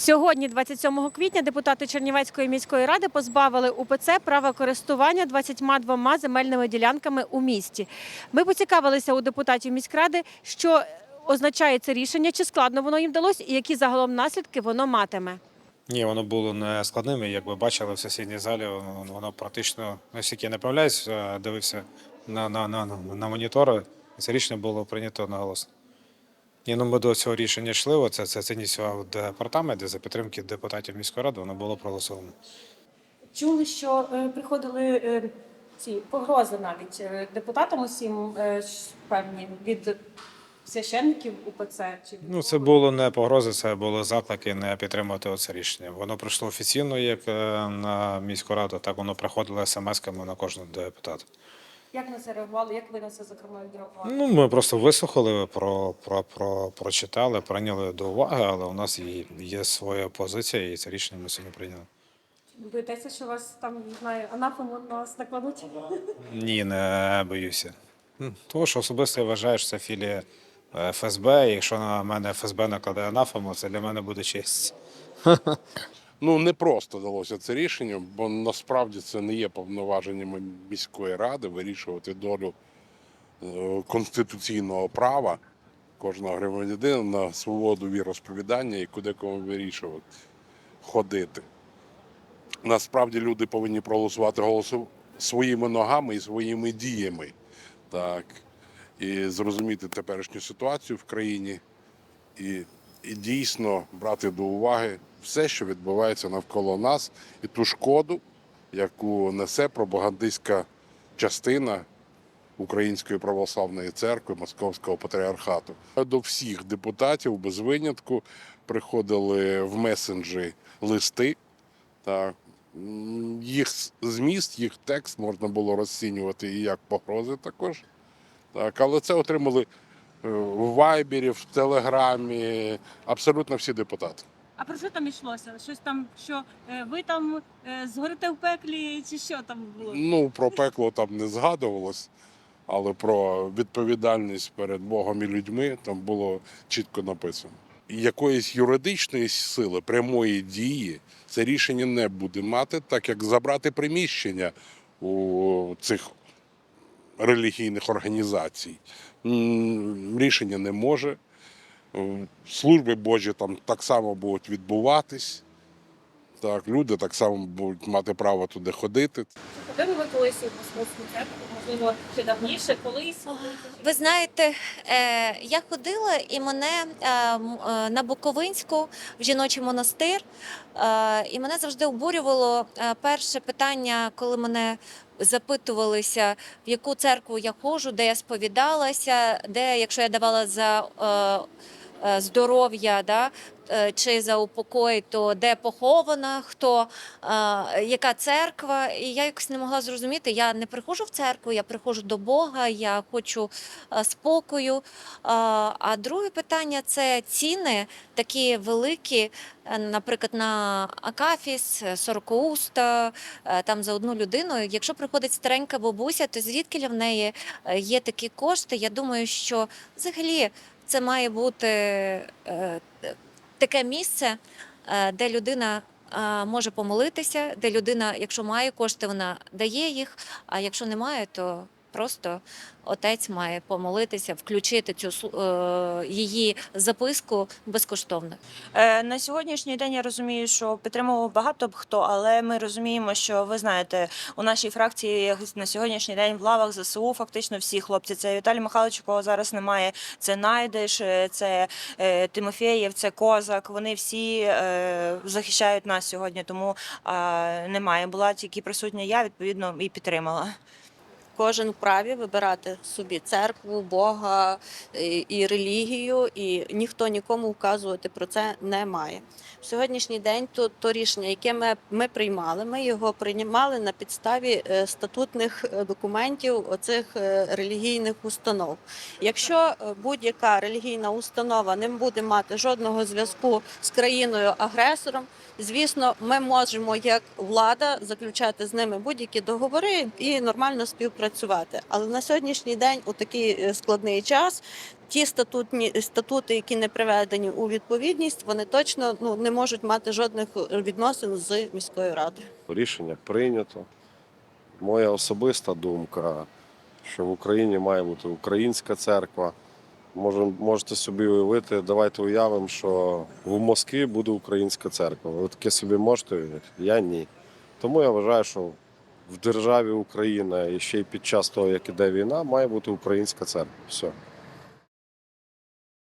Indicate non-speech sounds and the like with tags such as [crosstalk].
Сьогодні, 27 квітня, депутати Чернівецької міської ради позбавили УПЦ права користування 22 земельними ділянками у місті. Ми поцікавилися у депутатів міськради, що означає це рішення, чи складно воно їм вдалося, і які загалом наслідки воно матиме. Ні, воно було не складним. Як ви бачили в сесійній залі, воно, практично наскільки я не помиляюсь, е, дивився на, на, на, на монітори. Це рішення було прийнято наголосно. І ну, ми до цього рішення йшли. Оце це, це ініціював департамент, де за підтримки депутатів міської ради воно було проголосовано. Чули, що е, приходили е, ці погрози навіть е, депутатам усім е, ш- певні від священників УПЦ чи від Ну, це було не погрози, це були заклики не підтримувати це рішення. Воно прийшло офіційно як е, на міську раду, так воно приходило смс-ками на кожного депутата. Як на це реагували? Як ви на це зокрема відреагували? Ну, ми просто вислухали, про, про, про, прочитали, прийняли до уваги, але у нас є, є своя позиція, і це рішення ми сьогодні прийняли. Боїтеся, що вас там не знаю, анафему на вас накладуть? Ні, не боюся. Тому що особисто я вважаю, що це філія е, ФСБ. І якщо на мене ФСБ накладе анафему, це для мене буде честь. [laughs] Ну не просто далося це рішення, бо насправді це не є повноваженнями міської ради вирішувати долю е, конституційного права кожного громадянина на свободу віросповідання і куди кому вирішувати ходити. Насправді люди повинні проголосувати голосу своїми ногами і своїми діями. Так. І зрозуміти теперішню ситуацію в країні і, і дійсно брати до уваги все, що відбувається навколо нас, і ту шкоду, яку несе пропагандистська частина Української православної церкви Московського патріархату. До всіх депутатів без винятку приходили в месенджі листи. Так. Їх зміст, їх текст можна було розцінювати і як погрози також. Так, але це отримали в Вайбері, в Телеграмі, абсолютно всі депутати. А про що там йшлося? Щось там, що е, ви там е, згорите в пеклі, чи що там було? Ну, про пекло там не згадувалось, але про відповідальність перед Богом і людьми там було чітко написано. Якоїсь юридичної сили, прямої дії це рішення не буде мати, так як забрати приміщення у цих релігійних організацій. Рішення не може. Служби Божі там так само будуть відбуватись. Так, люди так само будуть мати право туди ходити. Ходили ви колись у московську церкву, можливо, ще давніше, колись? Ви знаєте, е, я ходила і мене е, м- е, на Буковинську в жіночий монастир, і мене завжди обурювало перше питання, коли мене запитувалися, в яку церкву я ходжу, де я сповідалася, де, якщо я давала за здоров'я, да, е, чи за упокой, то де похована, хто, е, яка церква. І я якось не могла зрозуміти. Я не приходжу в церкву, я приходжу до Бога, я хочу е, спокою. Е, А друге питання це ціни такі великі, е, наприклад, на Акафіс, е, Сорокоуста, е, там за одну людину. Якщо приходить старенька бабуся, то звідки в неї е, є такі кошти? Я думаю, що взагалі це має бути е, таке місце, е, де людина. е, Може помолитися, де людина, якщо має кошти, вона дає їх. А якщо немає, то просто отець має помолитися, включити цю е, її записку безкоштовно. Е, На сьогоднішній день я розумію, що підтримував багато б хто, але ми розуміємо, що ви знаєте, у нашій фракції на сьогоднішній день в лавах ЗСУ фактично всі хлопці. Це Віталій Михайлович, якого зараз немає. Це Найдиш, е, це е, Тимофєєв, це Козак. Вони всі е, захищають нас сьогодні. Тому е, немає. Була тільки присутня я, відповідно, і підтримала. Кожен вправі вибирати собі церкву, Бога і, і релігію, і ніхто нікому вказувати про це не має. В сьогоднішній день то, то рішення, яке ми, ми приймали, ми його приймали на підставі е, статутних е, документів оцих е, релігійних установ. Якщо е, будь-яка релігійна установа не буде мати жодного зв'язку з країною агресором, Звісно, ми можемо як влада заключати з ними будь-які договори і нормально співпрацювати. Але на сьогоднішній день, у такий е, складний час, ті статутні статути, які не приведені у відповідність, вони точно ну не можуть мати жодних відносин з міською радою. Рішення прийнято. Моя особиста думка, що в Україні має бути українська церква. Може, можете собі уявити, давайте уявимо, що в Москві буде українська церква. Ви таке собі можете уявити? Я ні. Тому я вважаю, що в державі Україна і ще й під час того, як іде війна, має бути українська церква. Все.